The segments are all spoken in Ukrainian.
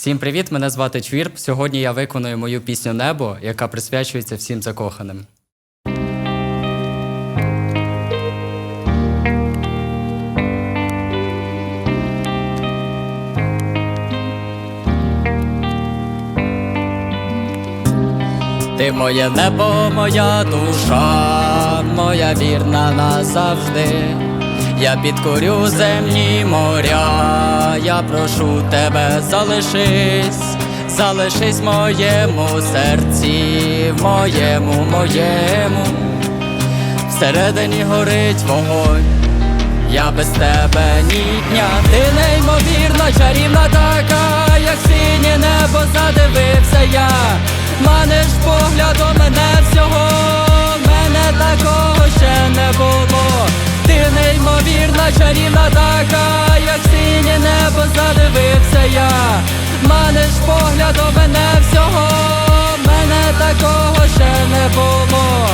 Всім привіт! Мене звати Чвірп. Сьогодні я виконую мою пісню Небо, яка присвячується всім закоханим. Ти моє небо, моя душа, моя вірна назавжди. Я підкорю земні моря, я прошу тебе, залишись, залишись в моєму серці, в моєму, моєму, всередині горить вогонь. Я без тебе ні дня, ти неймовірна, чарівна така, як синє небо задивився я, маниш поглядом мене всього, чарівна така, як синє небо задивився я, маниш поглядом мене всього, мене такого ще не було.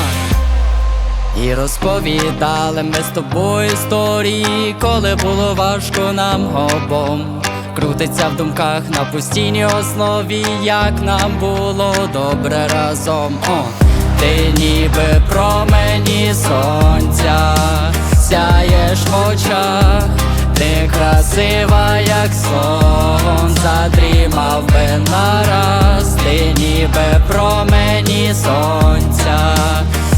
І розповідали ми з тобою історії, коли було важко нам обом. Крутиться в думках на постійній основі, як нам було добре разом. О, ти ніби промені сонця, сяєш в очах, ти красива, як сон, задрімав би нараз, ти ніби промені сонця.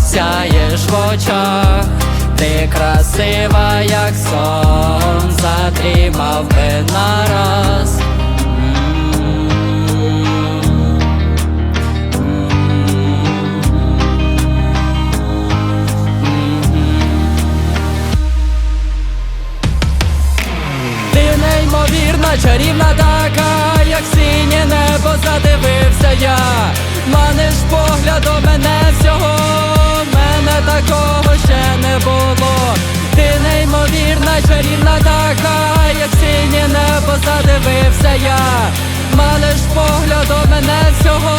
Сяєш в очах, ти красива, як сон, задрімав би нараз. Неймовірна, чарівна така, як синє небо задивився я, маниш поглядом мене всього, мене такого ще не було. Ти неймовірна, чарівна така, як синє небо задивився я, маниш поглядом мене всього,